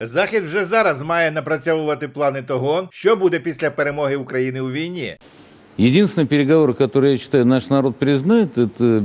Захід вже зараз має напрацьовувати плани того, що буде після перемоги України у війні. Единственный переговор, который, я считаю, наш народ признает, это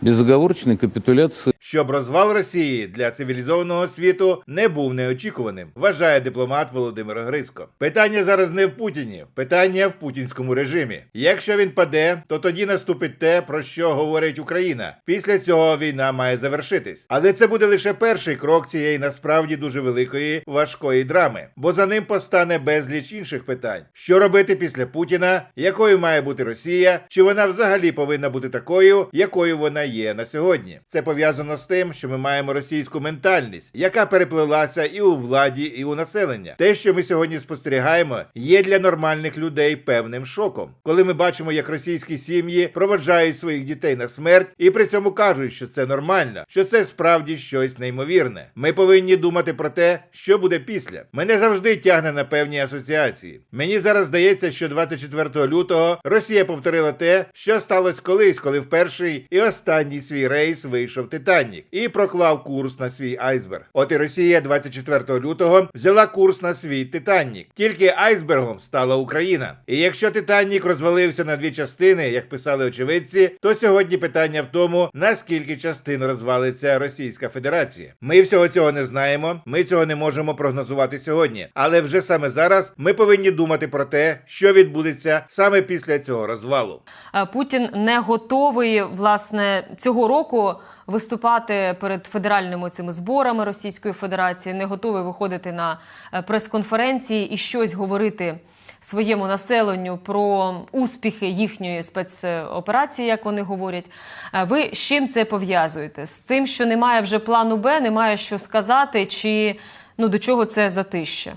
безоговорочная капитуляция Щоб розвал Росії для цивілізованого світу не був неочікуваним, вважає дипломат Володимир Грицько. Питання зараз не в Путіні, питання в путінському режимі. Якщо він паде, то тоді наступить те, про що говорить Україна. Після цього війна має завершитись. Але це буде лише перший крок цієї насправді дуже великої важкої драми, бо за ним постане безліч інших питань: що робити після Путіна, якою має бути Росія, чи вона взагалі повинна бути такою, якою вона є на сьогодні. Це пов'язано з тим, що ми маємо російську ментальність, яка переплилася і у владі, і у населення. Те, що ми сьогодні спостерігаємо, є для нормальних людей певним шоком, коли ми бачимо, як російські сім'ї проводжають своїх дітей на смерть і при цьому кажуть, що це нормально, що це справді щось неймовірне. Ми повинні думати про те, що буде після. Мене завжди тягне на певні асоціації. Мені зараз здається, що 24 лютого Росія повторила те, що сталося колись, коли в перший і останній свій рейс вийшов Титанік і проклав курс на свій айсберг. От і Росія 24 лютого взяла курс на свій Титанік. Тільки айсбергом стала Україна. І якщо Титанік розвалився на дві частини, як писали очевидці, то сьогодні питання в тому, наскільки частин розвалиться Російська Федерація. Ми всього цього не знаємо. Ми цього не можемо прогнозувати сьогодні. Але вже саме зараз ми повинні думати про те, що відбудеться саме після цього розвалу. Е, Путін не готовий власне цього року виступати перед федеральними цими зборами Російської Федерації, не готовий виходити на е, прес-конференції і щось говорити своєму населенню про успіхи їхньої спецоперації, як вони говорять. Е, Ви з чим це пов'язуєте? З тим, що немає вже плану Б, немає що сказати, чи ну до чого це затища?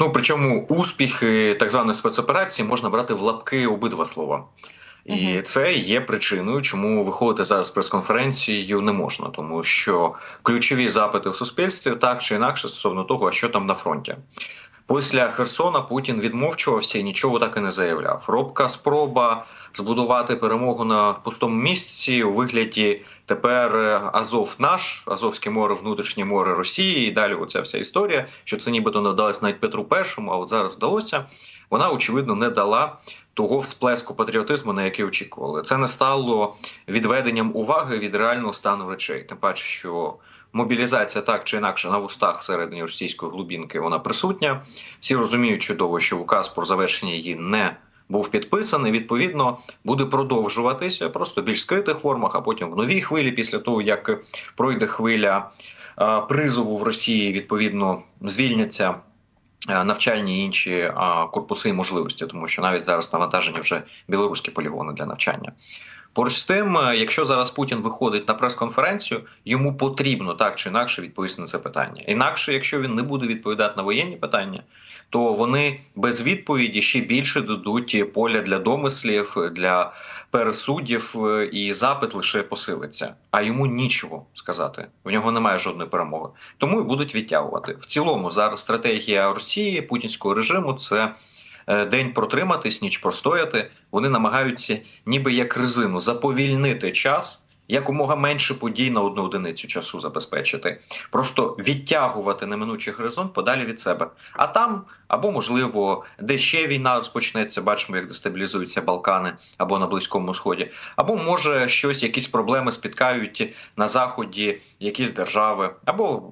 Ну причому успіхи так званої спецоперації можна брати в лапки обидва слова. І це є причиною, чому виходити зараз з прес-конференцією не можна, тому що ключові запити в суспільстві так чи інакше стосовно того, що там на фронті. Після Херсона Путін відмовчувався і нічого так і не заявляв. Робка спроба збудувати перемогу на пустому місці у вигляді тепер е, Азов наш, Азовське море, внутрішнє море Росії, і далі оця вся історія, що це нібито не вдалося навіть Петру І, а от зараз вдалося. Вона очевидно не дала того всплеску патріотизму, на який очікували. Це не стало відведенням уваги від реального стану речей. Тим паче, що мобілізація так чи інакше на вустах всередині російської глубінки вона присутня. Всі розуміють чудово, що указ про завершення її не був підписаний. Відповідно, буде продовжуватися просто в більш скритих формах, а потім в новій хвилі, після того як пройде хвиля призову в Росії, відповідно звільняться. Навчальні інші корпуси і можливості, тому що навіть зараз навантажені вже білоруські полігони для навчання. Поруч з тим, якщо зараз Путін виходить на прес-конференцію, йому потрібно так чи інакше відповісти на це питання. Інакше, якщо він не буде відповідати на воєнні питання, то вони без відповіді ще більше дадуть поля для домислів, для пересудів, е, і запит лише посилиться. А йому нічого сказати. В нього немає жодної перемоги. Тому і будуть відтягувати. В цілому зараз стратегія Росії путінського режиму це. е, День протриматись, ніч простояти. Вони намагаються, ніби як резину, заповільнити час, якомога менше подій на одну одиницю часу забезпечити, просто відтягувати неминучий горизонт подалі від себе. А там або можливо, де ще війна розпочнеться, бачимо, як дестабілізуються Балкани або на Близькому Сході, або може щось, якісь проблеми спіткають на заході якісь держави, або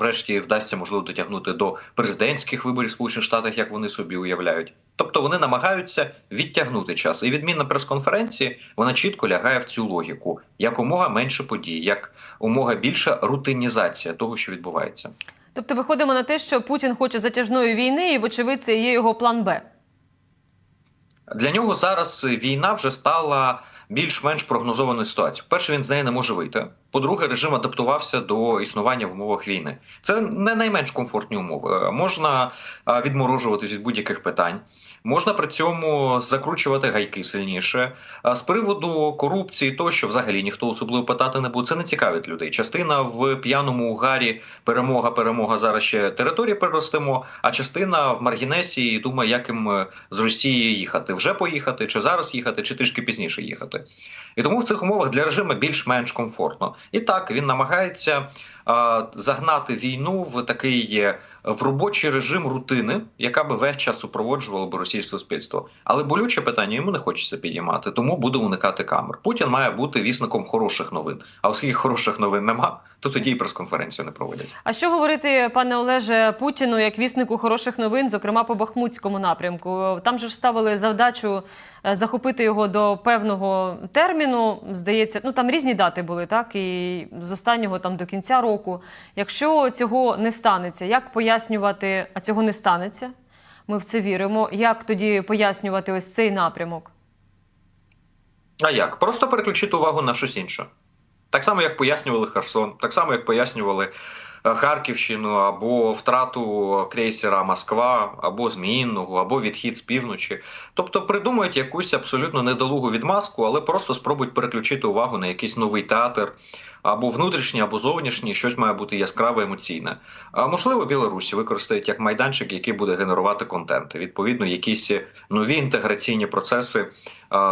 врешті вдасться можливо дотягнути до президентських виборів Сполучених Штатах, як вони собі уявляють. Тобто вони намагаються відтягнути час. І відмінна прес-конференції вона чітко лягає в цю логіку: якомога менше подій, як умога більша рутинізація того, що відбувається. Тобто виходимо на те, що Путін хоче затяжної війни, і вочевидь це є його план Б. Для нього зараз війна вже стала більш-менш прогнозованою ситуацією. Перше, він з неї не може вийти. По-друге, режим адаптувався до існування в умовах війни. Це не найменш комфортні умови. Можна відморожуватись від будь-яких питань, можна при цьому закручувати гайки сильніше. А з приводу корупції, то що взагалі ніхто особливо питати не буде, це не цікавить людей. Частина в п'яному угарі перемога, перемога зараз ще території переростимо, а частина в маргінесі думає, як їм е, з Росії їхати. Вже поїхати, чи зараз їхати, чи трішки пізніше їхати. І тому в цих умовах для режиму більш-менш комфортно. І так він намагається загнати війну в такий е, в робочий режим рутини, яка би весь час супроводжувала би російське суспільство. Але болюче питання йому не хочеться підіймати, тому буде уникати камер. Путін має бути вісником хороших новин. А оскільки хороших новин нема, то тоді і прес-конференцію не проводять. А що говорити, пане Олеже, Путіну як віснику хороших новин, зокрема по Бахмутському напрямку? Там же ж ставили завдачу е, захопити його до певного терміну. Здається, ну там різні дати були, так і з останнього там до кінця року. Якщо цього не станеться, як пояснювати, а цього не станеться? Ми в це віримо. Як тоді пояснювати ось цей напрямок? А як? Просто переключити увагу на щось інше. Так само, як пояснювали Херсон, так само, як пояснювали Харківщину, або втрату крейсера Москва, або Зміїнного, або відхід з півночі. Тобто придумають якусь абсолютно недолугу відмазку, але просто спробують переключити увагу на якийсь новий театр, або внутрішній, або зовнішній, щось має бути яскраве, емоційне. А можливо, Білорусі використають як майданчик, який буде генерувати контент. Відповідно, якісь нові інтеграційні процеси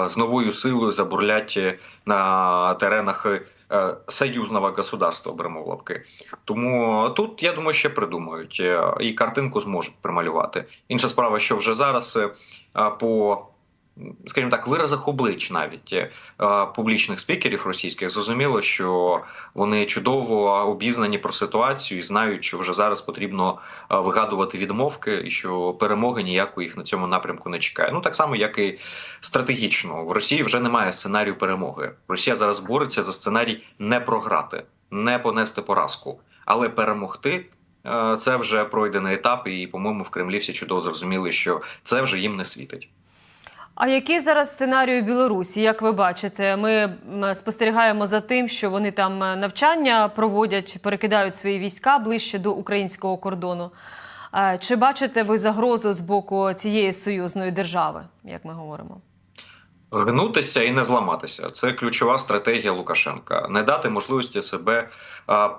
з новою силою забурлять на теренах е, союзного государства, беремо в лапки. Тому тут я думаю, ще придумають е, і картинку зможуть прималювати. Інша справа, що вже зараз е, по. Скажімо так, виразах облич навіть е, публічних спікерів російських зрозуміло, що вони чудово обізнані про ситуацію і знають, що вже зараз потрібно е, вигадувати відмовки, і що перемоги ніякої їх на цьому напрямку не чекає. Ну так само, як і стратегічно в Росії вже немає сценарію перемоги. Росія зараз бореться за сценарій не програти, не понести поразку, але перемогти. е, Це вже пройдений етап, і, по-моєму, в Кремлі всі чудово зрозуміли, що це вже їм не світить. А який зараз сценарій у Білорусі? Як ви бачите, ми спостерігаємо за тим, що вони там е, навчання проводять, перекидають свої війська ближче до українського кордону. Е, Чи бачите ви загрозу з боку цієї союзної держави, як ми говоримо? Гнутися і не зламатися це ключова стратегія Лукашенка. Не дати можливості себе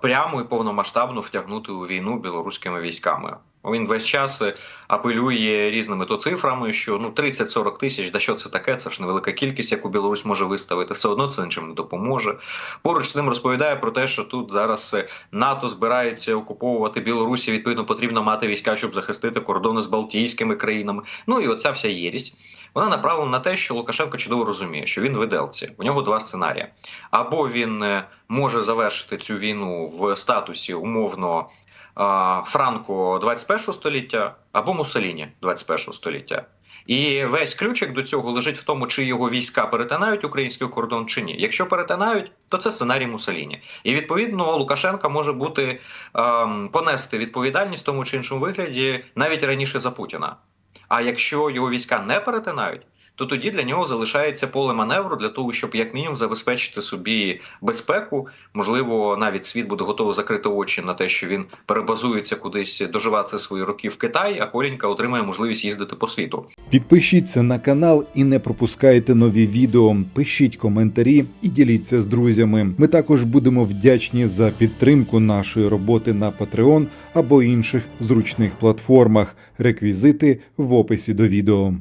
прямо і повномасштабно втягнути у війну білоруськими військами. Він весь час е, апелює різними то цифрами, що ну 30-40 тисяч, да що це таке? Це ж невелика кількість, яку Білорусь може виставити. Все одно це нічим не допоможе. Поруч з ним розповідає про те, що тут зараз е, НАТО збирається окуповувати Білорусь. і, Відповідно, потрібно мати війська, щоб захистити кордони з Балтійськими країнами. Ну і оця вся єрість. Вона направлена на те, що Лукашенко чудово розуміє, що він виделці. У нього два сценарії: або він е, може завершити цю війну в статусі умовно Франко 21 століття або Муссоліні 21 століття. І весь ключик до цього лежить в тому, чи його війська перетинають український кордон чи ні. Якщо перетинають, то це сценарій Муссоліні. І відповідно Лукашенка може бути ем, понести відповідальність в тому чи іншому вигляді навіть раніше за Путіна. А якщо його війська не перетинають, то тоді для нього залишається поле маневру для того, щоб як мінімум забезпечити собі безпеку. Можливо, навіть світ буде готовий закрити очі на те, що він перебазується кудись доживати свої роки в Китай, а Коленька отримає можливість їздити по світу. Підпишіться на канал і не пропускайте нові відео. Пишіть коментарі і діліться з друзями. Ми також будемо вдячні за підтримку нашої роботи на Patreon або інших зручних платформах. Реквізити в описі до відео.